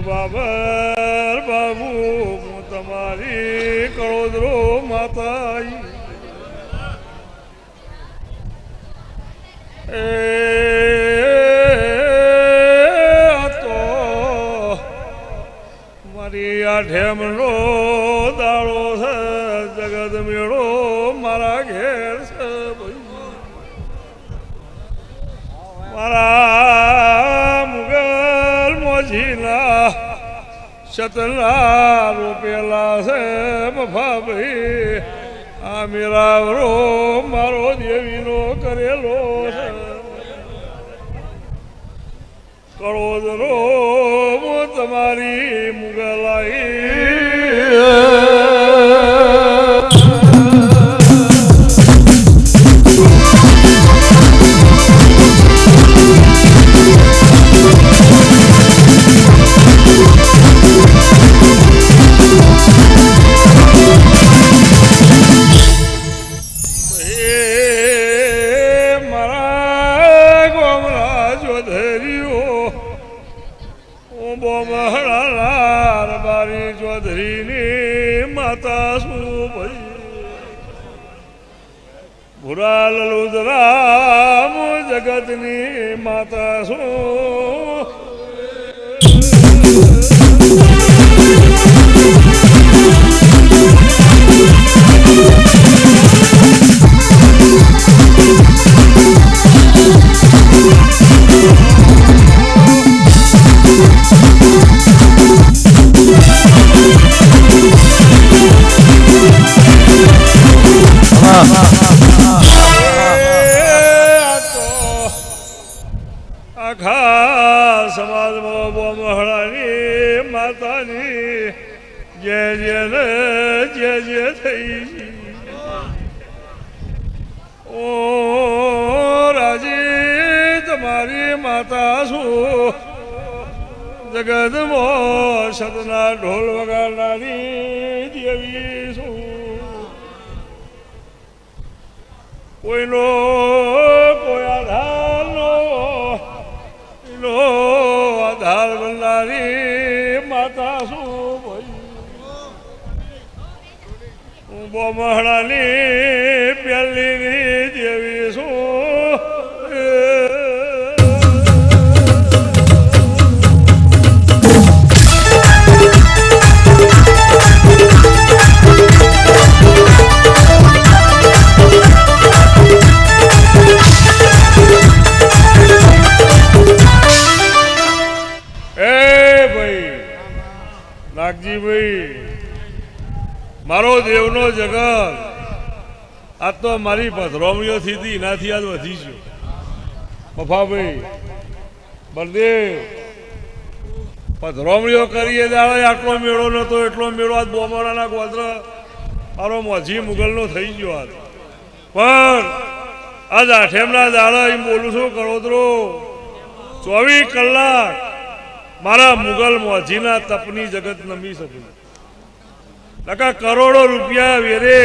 બાબર બાબુ હું તમારી કળોદરો માતા એ તો મારી આ ઢેમનો દાડો છે જગત મેળો મારા ઘેર છે મારા મુગલ ચતના રૂપેલા છે મફા ભાઈ આ મેરાવરો મારો દેવીનો કરેલો કરોદરો તમારી મુગલાઈ. માતા શું ભાઈ ભુરા લલુદરામ જગતની માતા શું આખા સમાજમાં બોમહળાની માતાની થઈ ઓ રાજી તમારી માતા શું? જગતમાં સદના ઢોલ વગાડનારી દેવી શું? કોઈનો કોઈ આધાર નો નો આધાર બનનારી માતા શું ભાઈ બોમહણાની પહેલીની નાગજીભાઈ મારો દેવનો જગત. આ તો મારી પથરોમણીઓથી થી એનાથી આજ વધી છે મફાભાઈ બળદેવ પથરોમણીઓ કરીએ દાડે આટલો મેળો નતો, એટલો મેળો આજ બોમરાના ગોત્ર, મારો મોજી મુગલનો થઈ ગયો આજ. પણ આજ આઠેમના દાડા એમ બોલું છું, કરોદરો, ચોવીસ કલાક મારા મુગલ મોજીના તપની જગત નમી શકું. ટકા કરોડો રૂપિયા વેરે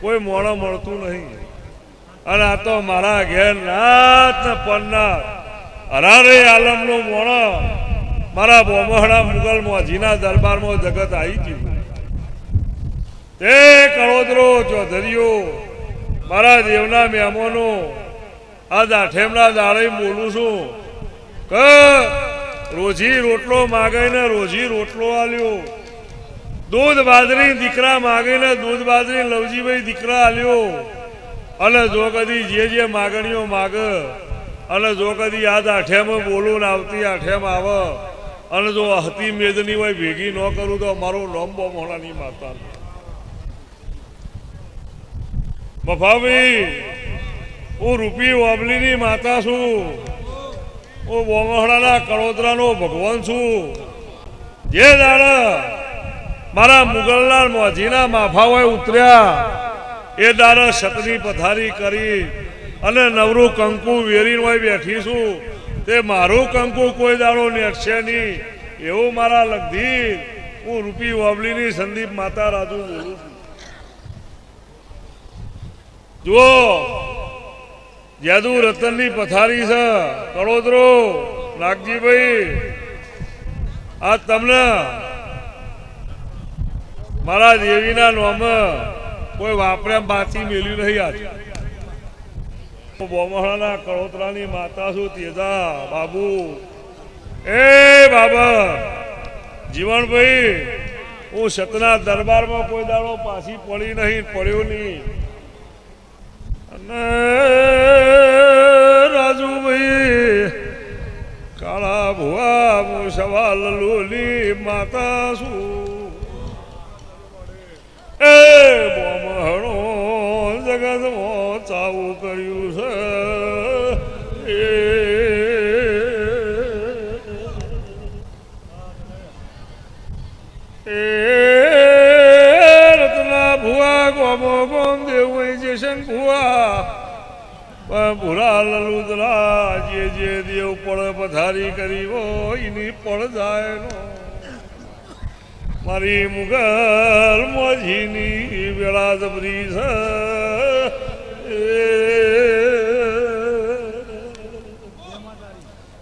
કોઈ મોણો મળતું નહીં. અને આ તો મારા ઘેર નાથ ને પન્ના હરારે આલમનો મોણો મારા બોમહડા મુગલ મોજીના દરબારમાં જગત આવી ગયું. તે કળોદરો ચૌધરીઓ, મારા દેવના મહેમાનો આ દાઠેમના દાડે બોલું છું કે રોજી રોટલો માગીને રોજી રોટલો આલ્યો. દૂધ બાજરી દીકરા માગીને દૂધ બાજરી લવજીભાઈ દીકરા આલ્યો. અને જો કદી જે જે માગણીઓ માગ અને જો કદી યાદ આઠેમાં બોલું ને આવતી આઠેમાં આવે અને જો હતી મેદની હોય ભેગી ન કરું તો અમારો લોંબો મોડાની માતા મફાવી હું રૂપી વાબલીની માતા છું. હું બોમહડાના કડોદરાનો ભગવાન છું. જે દાડા મારા મુગલના મોજીના માફાઓએ ઉતર્યા, એ દાડા સતની પથારી કરી અને નવરું કંકુ વેરીને હોય બેઠી છું. તે મારું કંકુ કોઈ દાડો નેટશે નહીં. એવું મારા લગધી હું રૂપી વાવલીની સંદીપ માતા રાજુ બોલું છું. જુઓ જાદુ રતનની પથારી છે. કડોદરો નાગજીભાઈ, આ તમને મારા દેવીના નામ કોઈ વાપર્યા બાચી મેલ્યું નહીં આજ. બોમહાના કળોતરાની માતા છું, તેજા બાબુ. એ બાબા, જીવનભાઈ, હું સતના દરબારમાં કોઈ દાડો પાછી પડી નહીં, પડ્યો નહીં. અને છું. એ જગતમાં ચાવું કર્યું છે. એ રત્ના ભુવા ગોમો ગોમ દેવું જે શંકુવા પણ ભૂરા જે જે દેવ પળ પથારી કરી હોય, એની પળ જાય નો. મારી મુગલ મોજીની વેળા જબરી છે.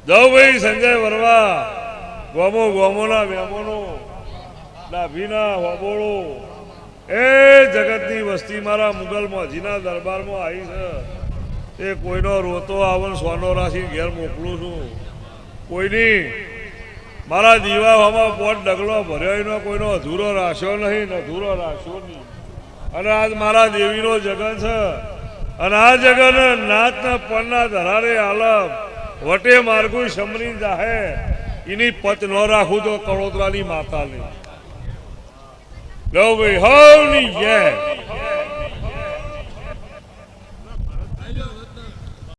ભાઈ સંજય વરવા, ગોમો ગોમોના વ્યામોનો ડાભીના હોબોળો. એ જગતની વસ્તી મારા મુગલ મોજીના દરબારમાં આવી છે. એ કોઈનો રોતો આવન સોનો રાશી ઘેર મોકલું છું. કોઈની મારા દીવામાં પોટ ડગલો ભર્યો, એનો કોઈનો અધૂરો રાખ્યો નહીં, ને અધૂરો રાખ્યો નહીં. અને આજ મારા દેવીનો જગન છે. અને આ જગન નાચના પણના ધરારે આલમ. વટે માર્ગું સમરી જાહે. એની પત ન રાખું તો કળોતરાની માતાની. લો ભાઈ હવની જય.